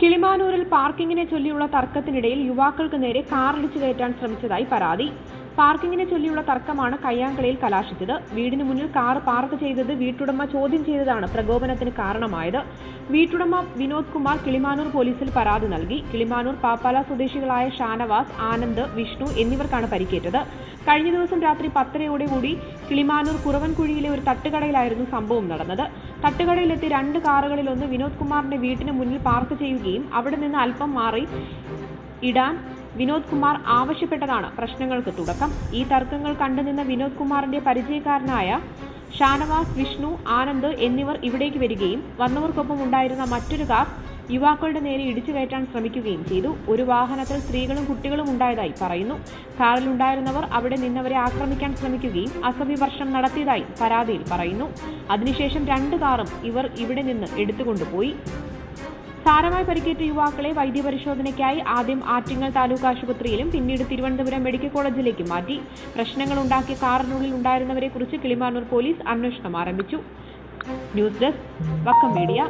കിളിമാനൂരിൽ പാർക്കിങ്ങിനെ ചൊല്ലിയുള്ള തർക്കത്തിനിടയിൽ യുവാക്കൾക്ക് നേരെ കാറിടിച്ചു കയറ്റാൻ ശ്രമിച്ചതായി പരാതി. പാർക്കിങ്ങിനെ ചൊല്ലിയുള്ള തർക്കമാണ് കയ്യാങ്കളിയിൽ കലാശിച്ചത്. വീടിന് മുന്നിൽ കാർ പാർക്ക് ചെയ്തത് വീട്ടുടമ ചോദ്യം ചെയ്തതാണ് പ്രകോപനത്തിന് കാരണമായത്. വീട്ടുടമ വിനോദ് കുമാർ കിളിമാനൂർ പോലീസിൽ പരാതി നൽകി. കിളിമാനൂർ പാപ്പാല സ്വദേശികളായ ഷാനവാസ് ആനന്ദ് വിഷ്ണു എന്നിവർക്കാണ് പരിക്കേറ്റത്. കഴിഞ്ഞ ദിവസം രാത്രി പത്തരയോടെ കൂടി കിളിമാനൂർ കുറവൻകുഴിയിലെ ഒരു തട്ടുകടയിലായിരുന്നു സംഭവം നടന്നത്. തട്ടുകടയിലെത്തി രണ്ട് കാറുകളിലൊന്ന് വിനോദ് കുമാറിന്റെ വീട്ടിന് മുന്നിൽ പാർക്ക് ചെയ്യുകയും അവിടെ നിന്ന് അല്പം മാറി ഇടാൻ വിനോദ് കുമാർ ആവശ്യപ്പെട്ടതാണ് പ്രശ്നങ്ങൾക്ക് തുടക്കം. ഈ തർക്കങ്ങൾ കണ്ടുനിന്ന വിനോദ് കുമാറിന്റെ പരിചയക്കാരനായ ഷാനവാസ് വിഷ്ണു ആനന്ദ് എന്നിവർ ഇവിടേക്ക് വരികയും വന്നവർക്കൊപ്പം ഉണ്ടായിരുന്ന മറ്റൊരു കാർ യുവാക്കളുടെ നേരെ ഇടിച്ചു കയറ്റാൻ ശ്രമിക്കുകയും ചെയ്തു. ഒരു വാഹനത്തിൽ സ്ത്രീകളും കുട്ടികളും ഉണ്ടായതായി പറയുന്നു. കാറിലുണ്ടായിരുന്നവർ അവിടെ നിന്നവരെ ആക്രമിക്കാൻ ശ്രമിക്കുകയും അസഭ്യവർഷം നടത്തിയതായി പരാതിയിൽ പറയുന്നു. അതിനുശേഷം രണ്ട് കാറും ഇവർ ഇവിടെ നിന്ന് എടുത്തുകൊണ്ടുപോയി. സാരമായി പരിക്കേറ്റ യുവാക്കളെ വൈദ്യപരിശോധനയ്ക്കായി ആദ്യം ആറ്റിങ്ങൽ താലൂക്ക് ആശുപത്രിയിലും പിന്നീട് തിരുവനന്തപുരം മെഡിക്കൽ കോളേജിലേക്ക് മാറ്റി. പ്രശ്നങ്ങൾ ഉണ്ടാക്കിയ കാറിനുള്ളിൽ ഉണ്ടായിരുന്നവരെ കുറിച്ച് കിളിമാനൂർ പോലീസ് അന്വേഷണം ആരംഭിച്ചു. News desk Vakkam media.